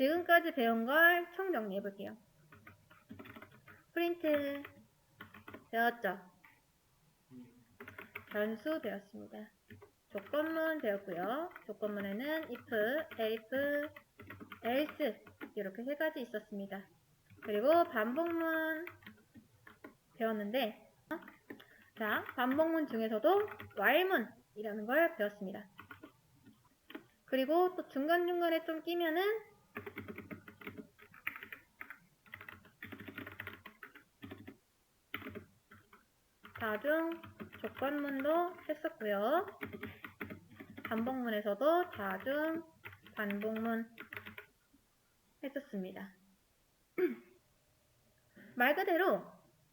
지금까지 배운 걸 총 정리해 볼게요. 프린트 배웠죠? 변수 배웠습니다. 조건문 배웠고요. 조건문에는 if, else, else 이렇게 세 가지 있었습니다. 그리고 반복문 배웠는데 자, 반복문 중에서도 while문이라는 걸 배웠습니다. 그리고 또 중간중간에 좀 끼면은 다중 조건문도 했었고요. 반복문에서도 다중 반복문 했었습니다. 말 그대로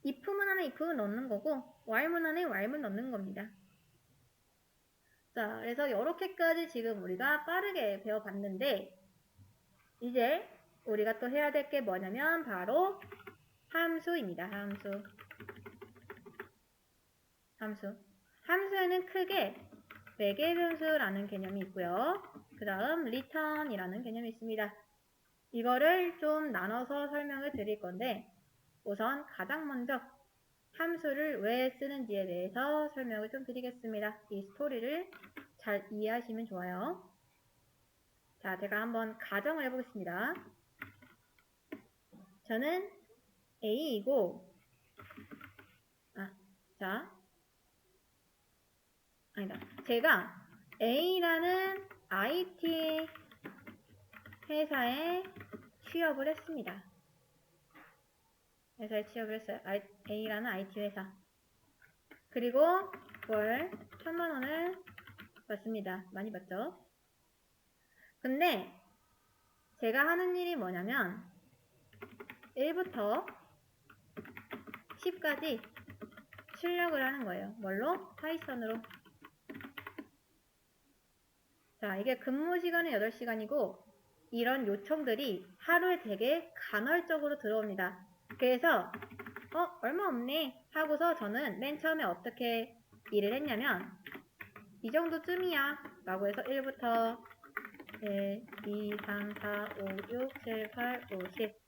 if문 안에 if 넣는 거고 while문 안에 while문 넣는 겁니다. 자, 그래서 이렇게까지 지금 우리가 빠르게 배워봤는데 이제 우리가 또 해야 될 게 뭐냐면 바로 함수입니다. 함수. 함수. 함수에는 크게 매개 변수라는 개념이 있고요. 그 다음 return이라는 개념이 있습니다. 이거를 좀 나눠서 설명을 드릴 건데 우선 가장 먼저 함수를 왜 쓰는지에 대해서 설명을 좀 드리겠습니다. 이 스토리를 잘 이해하시면 좋아요. 자, 제가 한번 가정을 해보겠습니다. 저는 A이고, 아, 자, 아니다. 제가 A라는 IT 회사에 취업을 했습니다. 회사에 취업을 했어요. A라는 IT 회사. 그리고 월 천만 원을 받습니다. 많이 받죠? 근데 제가 하는 일이 뭐냐면 1부터 10까지 출력을 하는 거예요. 뭘로? 파이썬으로. 자, 이게 근무 시간은 8시간이고 이런 요청들이 하루에 되게 간헐적으로 들어옵니다. 그래서 어 얼마 없네 하고서 저는 맨 처음에 어떻게 일을 했냐면 이 정도쯤이야 라고 해서 1부터 1, 2, 3, 4, 5, 6, 7, 8, 5, 10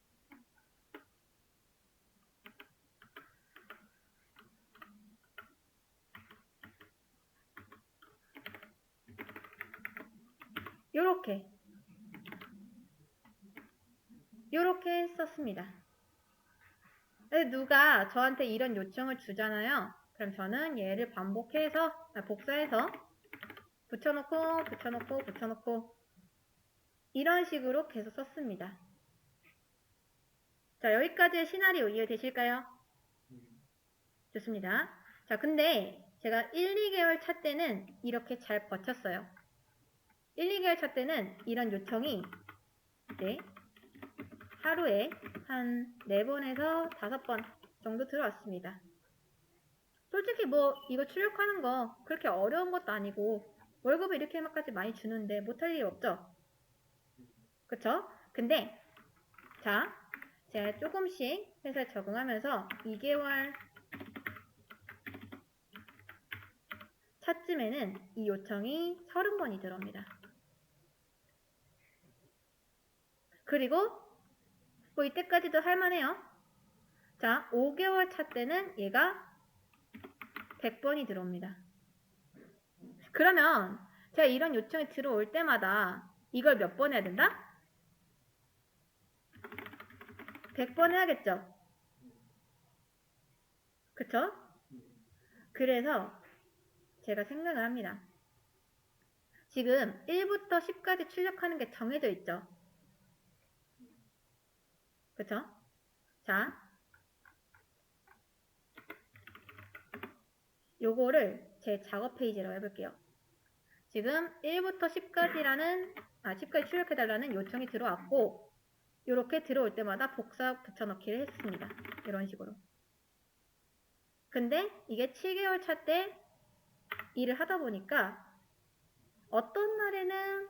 요렇게 요렇게 썼습니다. 누가 저한테 이런 요청을 주잖아요. 그럼 저는 얘를 반복해서, 아, 복사해서 붙여놓고, 붙여놓고, 붙여놓고 이런 식으로 계속 썼습니다. 자, 여기까지의 시나리오 이해되실까요? 좋습니다. 자, 근데 제가 1, 2개월 차 때는 이렇게 잘 버텼어요. 1, 2개월 차 때는 이런 요청이 네, 하루에 한 4번에서 5번 정도 들어왔습니다. 솔직히 뭐 이거 출력하는 거 그렇게 어려운 것도 아니고 월급을 이렇게까지 많이 주는데 못할 일이 없죠. 그쵸? 근데 자 제가 조금씩 회사에 적응하면서 2개월 차쯤에는 이 요청이 30번이 들어옵니다. 그리고 뭐 이때까지도 할만해요. 자, 5개월 차 때는 얘가 100번이 들어옵니다. 그러면 제가 이런 요청이 들어올 때마다 이걸 몇 번 해야 된다? 100번 해야겠죠? 그쵸? 그래서 제가 생각을 합니다. 지금 1부터 10까지 출력하는 게 정해져 있죠? 그쵸? 자, 요거를 제 작업 페이지로 해볼게요. 지금 1부터 10까지라는, 아, 10까지 출력해달라는 요청이 들어왔고, 이렇게 들어올 때마다 복사 붙여넣기를 했습니다. 이런 식으로. 근데 이게 7개월 차 때 일을 하다 보니까 어떤 날에는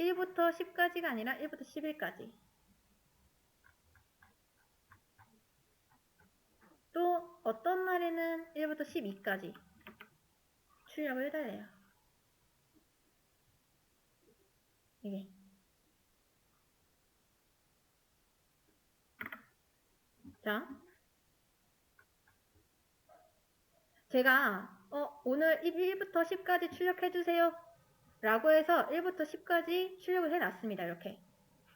1부터 10까지가 아니라 1부터 11까지 또 어떤 날에는 1부터 12까지 출력을 해달래요. 이게. 자. 제가, 어, 오늘 1부터 10까지 출력해주세요. 라고 해서 1부터 10까지 출력을 해놨습니다. 이렇게.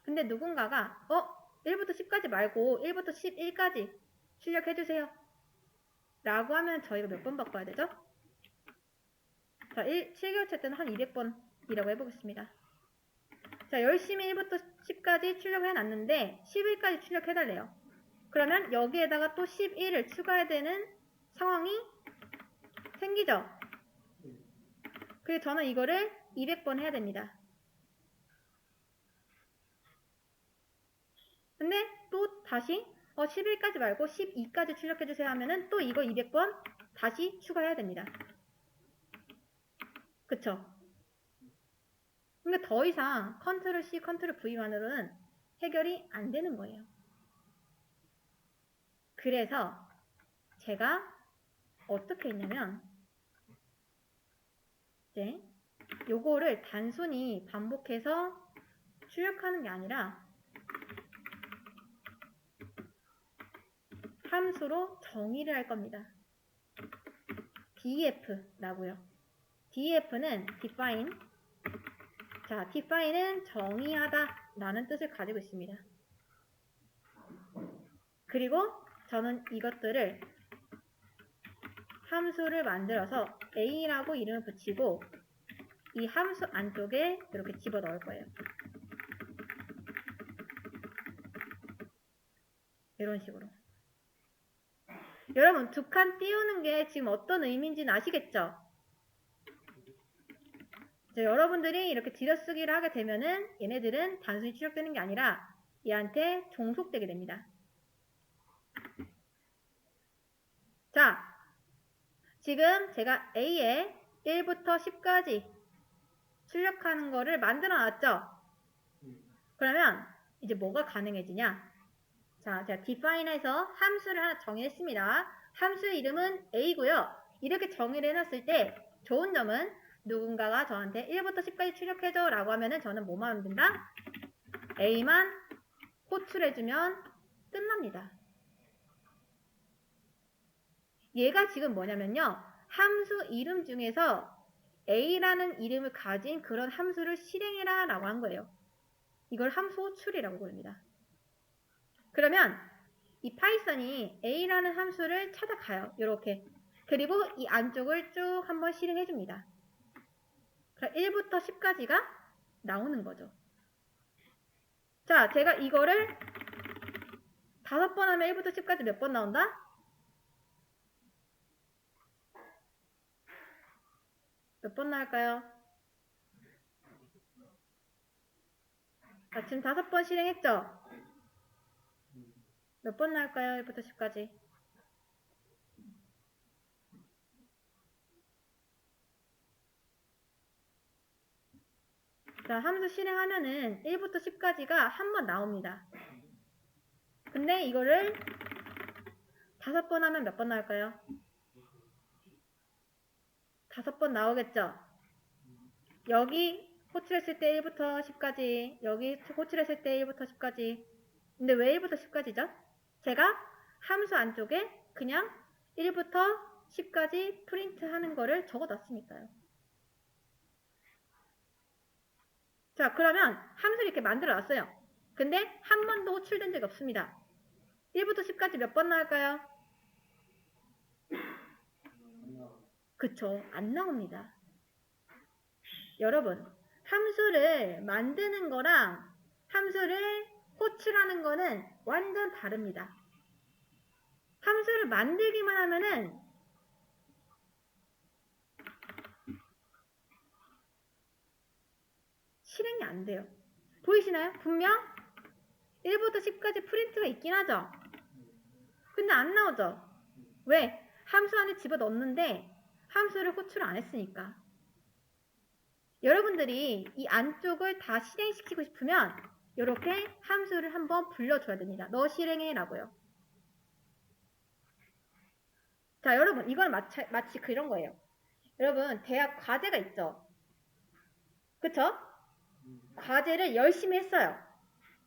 근데 누군가가, 어, 1부터 10까지 말고 1부터 11까지 출력해주세요. 라고 하면 저희가 몇 번 바꿔야 되죠? 자, 1, 7개월 차 때는 한 200번이라고 해보겠습니다. 자, 열심히 1부터 10까지 출력을 해놨는데 11까지 출력해달래요. 그러면 여기에다가 또 11을 추가해야 되는 상황이 생기죠. 그래서 저는 이거를 200번 해야 됩니다. 근데 또 다시 어 11까지 말고 12까지 출력해주세요 하면은 또 이거 200번 다시 추가해야 됩니다. 그쵸? 근데 더 이상 컨트롤 C, 컨트롤 V만으로는 해결이 안 되는 거예요. 그래서 제가 어떻게 했냐면 이제 요거를 단순히 반복해서 출력하는 게 아니라 함수로 정의를 할 겁니다. def라고요. def는 define 자, define은 정의하다 라는 뜻을 가지고 있습니다. 그리고 저는 이것들을 함수를 만들어서 a라고 이름을 붙이고 이 함수 안쪽에 이렇게 집어 넣을 거예요. 이런 식으로. 여러분, 두 칸 띄우는 게 지금 어떤 의미인지는 아시겠죠? 여러분들이 이렇게 들여쓰기를 하게 되면은 얘네들은 단순히 출력되는 게 아니라 얘한테 종속되게 됩니다. 자, 지금 제가 A에 1부터 10까지 출력하는 거를 만들어 놨죠? 그러면 이제 뭐가 가능해지냐? 자, 제가 define에서 함수를 하나 정의했습니다. 함수 이름은 a고요. 이렇게 정의를 해놨을 때 좋은 점은 누군가가 저한테 1부터 10까지 출력해줘 라고 하면은 저는 뭐만 하면 된다? a만 호출해주면 끝납니다. 얘가 지금 뭐냐면요. 함수 이름 중에서 a라는 이름을 가진 그런 함수를 실행해라 라고 한 거예요. 이걸 함수 호출이라고 부릅니다. 그러면 이 파이썬이 a라는 함수를 찾아가요. 이렇게. 그리고 이 안쪽을 쭉 한번 실행해 줍니다. 그럼 1부터 10까지가 나오는 거죠. 자, 제가 이거를 다섯 번 하면 1부터 10까지 몇 번 나온다? 몇번 나올까요? 아, 지금 다섯 번 실행했죠? 몇 번 나올까요? 1부터 10까지. 자, 함수 실행하면은 1부터 10까지가 한 번 나옵니다. 근데 이거를 다섯 번 하면 몇 번 나올까요? 다섯 번 나오겠죠? 여기 호출했을 때 1부터 10까지, 여기 호출했을 때 1부터 10까지. 근데 왜 1부터 10까지죠? 제가 함수 안쪽에 그냥 1부터 10까지 프린트 하는 거를 적어 놨으니까요. 자, 그러면 함수를 이렇게 만들어 놨어요. 근데 한 번도 호출된 적이 없습니다. 1부터 10까지 몇 번 나올까요? 그쵸. 안 나옵니다. 여러분, 함수를 만드는 거랑 함수를 호출하는 거는 완전 다릅니다. 함수를 만들기만 하면은 실행이 안 돼요. 보이시나요? 분명 1부터 10까지 프린트가 있긴 하죠? 근데 안 나오죠? 왜? 함수 안에 집어넣는데 함수를 호출 안 했으니까. 여러분들이 이 안쪽을 다 실행시키고 싶으면 이렇게 함수를 한번 불러줘야 됩니다. 너 실행해 라고요. 자, 여러분, 이건 마치, 마치 그런 거예요. 여러분, 대학 과제가 있죠? 그쵸? 과제를 열심히 했어요.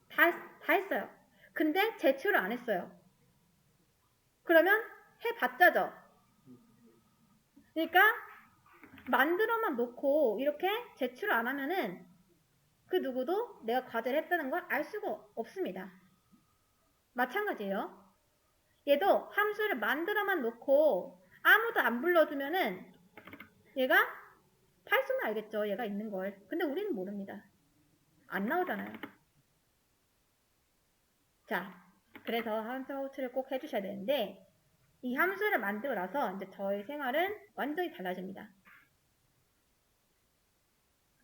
다, 다 했어요. 근데 제출을 안 했어요. 그러면 해봤자죠. 그러니까 만들어만 놓고 이렇게 제출을 안 하면은 그 누구도 내가 과제를 했다는 걸 알 수가 없습니다. 마찬가지예요. 얘도 함수를 만들어만 놓고 아무도 안 불러주면은 얘가 파이썬은 알겠죠. 얘가 있는 걸. 근데 우리는 모릅니다. 안 나오잖아요. 자, 그래서 함수 호출을 꼭 해주셔야 되는데 이 함수를 만들고 나서 이제 저희 생활은 완전히 달라집니다.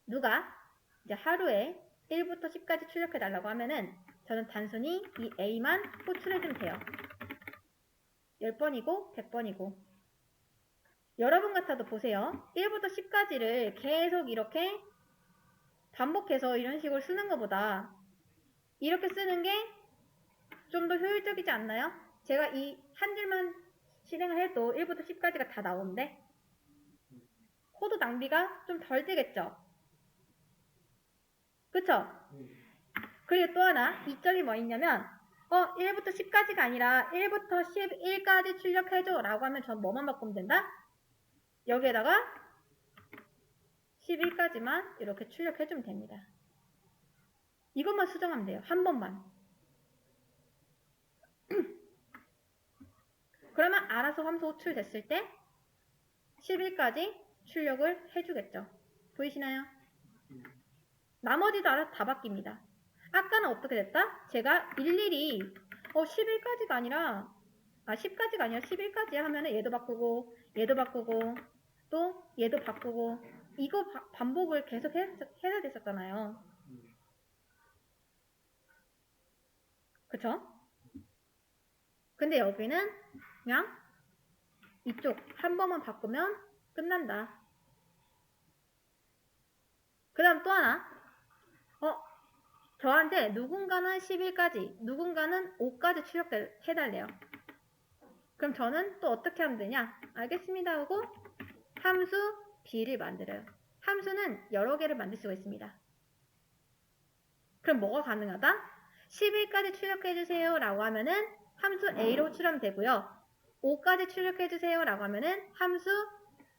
누가 이제 하루에 1부터 10까지 출력해 달라고 하면은 저는 단순히 이 A만 호출해 주면 돼요. 10번이고 100번이고 여러분 같아도 보세요. 1부터 10까지를 계속 이렇게 반복해서 이런 식으로 쓰는 것보다 이렇게 쓰는 게 좀 더 효율적이지 않나요? 제가 이 한 줄만 실행을 해도 1부터 10까지가 다 나오는데 코드 낭비가 좀 덜 되겠죠? 그쵸? 그리고 또 하나 이점이 뭐 있냐면 어 1부터 10까지가 아니라 1부터 11까지 출력해줘 라고 하면 전 뭐만 바꾸면 된다? 여기에다가 11까지만 이렇게 출력해주면 됩니다. 이것만 수정하면 돼요. 한 번만. 그러면 알아서 함수 호출 됐을 때 11까지 출력을 해주겠죠. 보이시나요? 나머지도 알아서 다 바뀝니다. 아까는 어떻게 됐다? 제가 일일이 어 11까지가 아니라 아 10까지가 아니라 11까지 하면은 얘도 바꾸고 얘도 바꾸고 또 얘도 바꾸고 이거 바- 반복을 계속 해, 해야 됐었잖아요. 그쵸? 근데 여기는 그냥 이쪽 한 번만 바꾸면 끝난다. 그 다음 또 하나. 어, 저한테 누군가는 10일까지, 누군가는 5까지 출력해달래요. 그럼 저는 또 어떻게 하면 되냐? 알겠습니다 하고 함수 B를 만들어요. 함수는 여러 개를 만들 수가 있습니다. 그럼 뭐가 가능하다? 10일까지 출력해주세요 라고 하면은 함수 A로 호출하면 되고요. 5까지 출력해주세요 라고 하면은 함수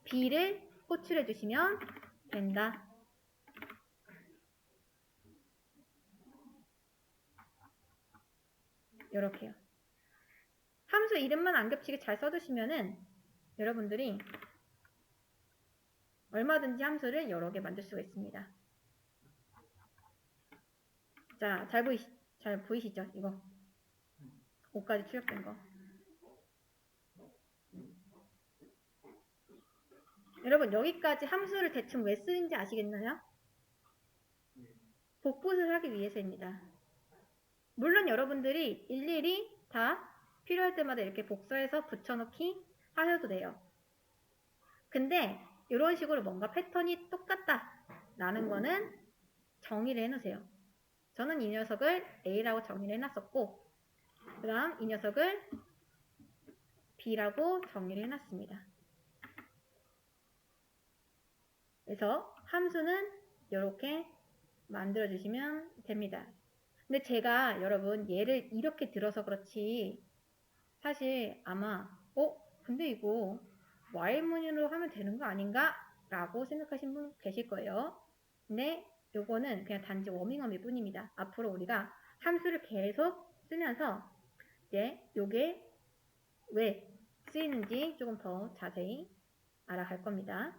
B를 호출해주시면 된다. 이렇게요. 함수 이름만 안 겹치게 잘 써두시면은 여러분들이 얼마든지 함수를 여러 개 만들 수가 있습니다. 자, 잘 보이, 잘 보이시죠? 이거. 5까지 출력된 거. 여러분, 여기까지 함수를 대충 왜 쓰는지 아시겠나요? 복붙을 하기 위해서입니다. 물론 여러분들이 일일이 다 필요할 때마다 이렇게 복사해서 붙여넣기 하셔도 돼요. 근데 이런 식으로 뭔가 패턴이 똑같다 라는 거는 정의를 해놓으세요. 저는 이 녀석을 A라고 정의를 해놨었고 그 다음 이 녀석을 B라고 정의를 해놨습니다. 그래서 함수는 이렇게 만들어주시면 됩니다. 근데 제가 여러분 얘를 이렇게 들어서 그렇지 사실 아마 어? 근데 이거 Y문으로 하면 되는 거 아닌가? 라고 생각하신 분 계실 거예요. 근데 요거는 그냥 단지 워밍업일 뿐입니다. 앞으로 우리가 함수를 계속 쓰면서 이제 요게 왜 쓰이는지 조금 더 자세히 알아갈 겁니다.